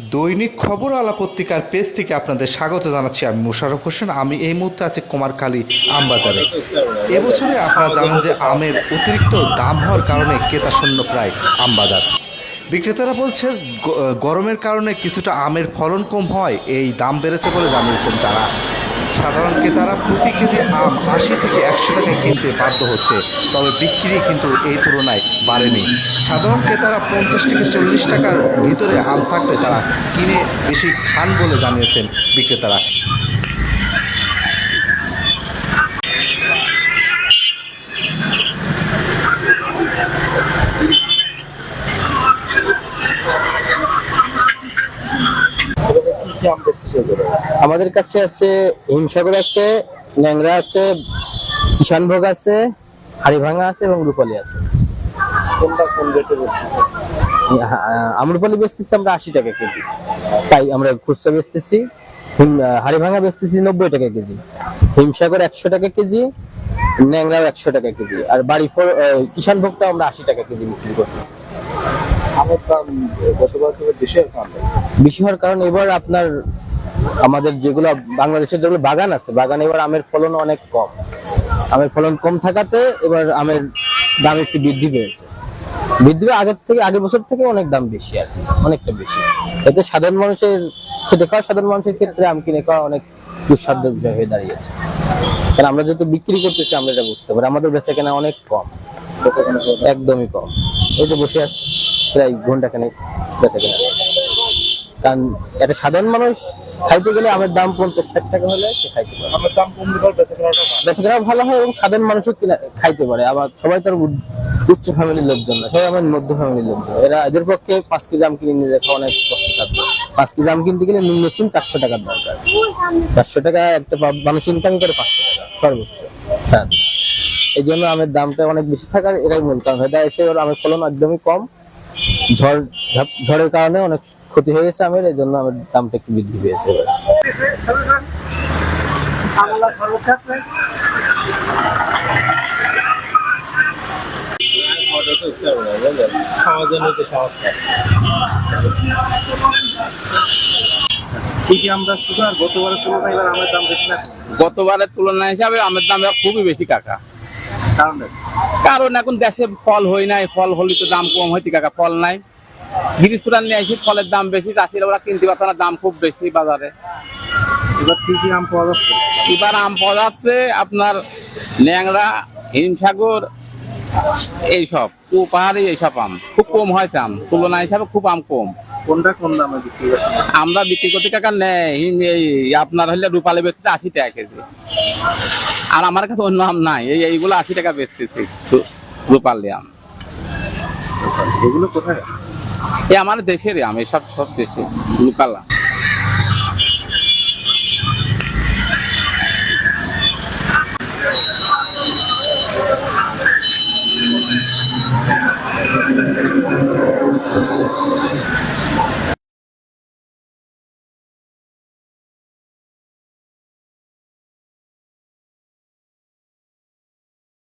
দৈনিক খবর আলা পত্রিকার পেজ থেকে আপনাদের স্বাগত জানাচ্ছি আমি মুশারফ হোসেন। আমি এই মুহূর্তে আছি কুমারখালী আমবাজারে। এবছরে আপনারা জানেন যে আমের অতিরিক্ত দাম হওয়ার কারণে ক্রেতা শূন্য প্রায় আমবাজার। বিক্রেতারা বলছে গরমের কারণে কিছুটা আমের ফলন কম হয়, এই দাম বেড়েছে বলে জানিয়েছেন তারা। সাধারণ ক্রেতারা প্রতি কেজি আম আশি থেকে একশো টাকায় কিনতে বাধ্য হচ্ছে। তবে বিক্রি কিন্তু এই তুলনায় বাড়েনি। সাধারণ ক্রেতারা পঞ্চাশ থেকে চল্লিশ টাকার ভিতরে আম থাকলে তারা কিনে বেশি খান বলে জানিয়েছেন বিক্রেতারা। আমাদের কাছে আছে হিমসাগর আছে ল্যাংরা আছে কিষানভোগ আছে হাড়িভাঙা আছে এবং রূপালী আছে। কোনটা কোন রেটে আমরুপালি বেচতেছি আমরা আশি টাকা কেজি। তাই আমরা খুচরা বেচতেছি হাড়িভাঙা বেচতেছি নব্বই টাকা কেজি। হিমসাগর একশো টাকা কেজি ন্যাংরাও একশো টাকা কেজি। আর বাড়ি ফল কিষানভোগটা আমরা আশি টাকা কেজি বিক্রি করতেছি। আমের দাম গতবার থেকে বেশি হওয়ার কারণ এবার আপনার আমাদের যেগুলো বাংলাদেশের যেগুলো বাগান আছে, বাগানে এবার আমের ফলন অনেক কম। আমের ফলন কম থাকাতে এবার আমের দাম একটু বৃদ্ধি পেয়েছে। বৃদ্ধি আগের থেকে, আগের বছর থেকে অনেক দাম বেশি আর অনেকটা বেশি। এতে সাধারণ মানুষের খেতে খাওয়া সাধারণ মানুষের ক্ষেত্রে আম কিনে খাওয়া অনেক দুঃসাধ্য বিষয় হয়ে দাঁড়িয়েছে। কারণ আমরা যেহেতু বিক্রি করতেছি, আমরা এটা বুঝতে পারি, আমাদের বেচা কেনা অনেক কম। একদমই কম। এই যে বসে আছে, প্রায় ঘণ্টা খানেক বেচা কেনা কারণ একটা সাধারণ মানুষ খাইতে গেলে আমের দাম পঞ্চাশ ষাট টাকা হলে সে খাইতে পারে। আমের দাম বেঁচে ভালো। কেনাও ভালো হয় এবং সাধারণ মানুষও খাইতে পারে। আবার সবাই তার উচ্চ ফ্যামিলির লোকজন না সবাই আমার মধ্য ফ্যামিলির লোকজন। এরা এদের পক্ষে পাঁচ কেজি আম কিনে নিয়ে দেখা অনেক কষ্টসাধ্য। পাঁচ কেজি আম কিনতে গেলে ন্যূনতম চারশো টাকার দরকার। চারশো টাকা একটা মানুষ ইনকাম করে পাঁচশো টাকা সর্বোচ্চ। হ্যাঁ। এই জন্য আমের দামটা অনেক বেশি থাকার এটাই মূল কারণ। এটা এসে ওর আমের ফলন একদমই কম। ঝড় ঝড়ের কারণে অনেক ক্ষতি হয়ে গেছে আমের এই জন্য আমের দামটা একটু বৃদ্ধি পেয়েছে গতবারের তুলনায় এবার আমের দাম বেশি না। গতবারের তুলনা হিসাবে আমের দাম খুবই বেশি কাকা। কারণ? এখন দেশে ফল হই নাই ফল হলে তো দাম কম হইতে কাকা ফল নাই। গিরিস্তুরান নিয়ে আসি ফলের দাম বেশি চাষিরা ওরা কিনতে পারতো না দাম খুব বেশি বাজারে। এবার কি কি আম পাওয়া যাচ্ছে? এবার আম পাওয়া যাচ্ছে আপনার ন্যাংরা হিমসাগর এইসব পাহাড়ি এইসব আম। খুব কম হয় আম তুলনা হিসাবে খুব আম কম। কোনটা কোন দামে বিক্রি আমরা বিক্রি করতে কাকা নেই হিম এই আপনার হলে রূপালি বেচতে আশি টাকা কেজি। আর আমার কাছে অন্য আম নাই। এই এইগুলো আশি টাকা বেচতেছি। রূপালি আম। এগুলো কোথায়? এই আমার দেশের আম এসব সব দেশে। লোকাল আম।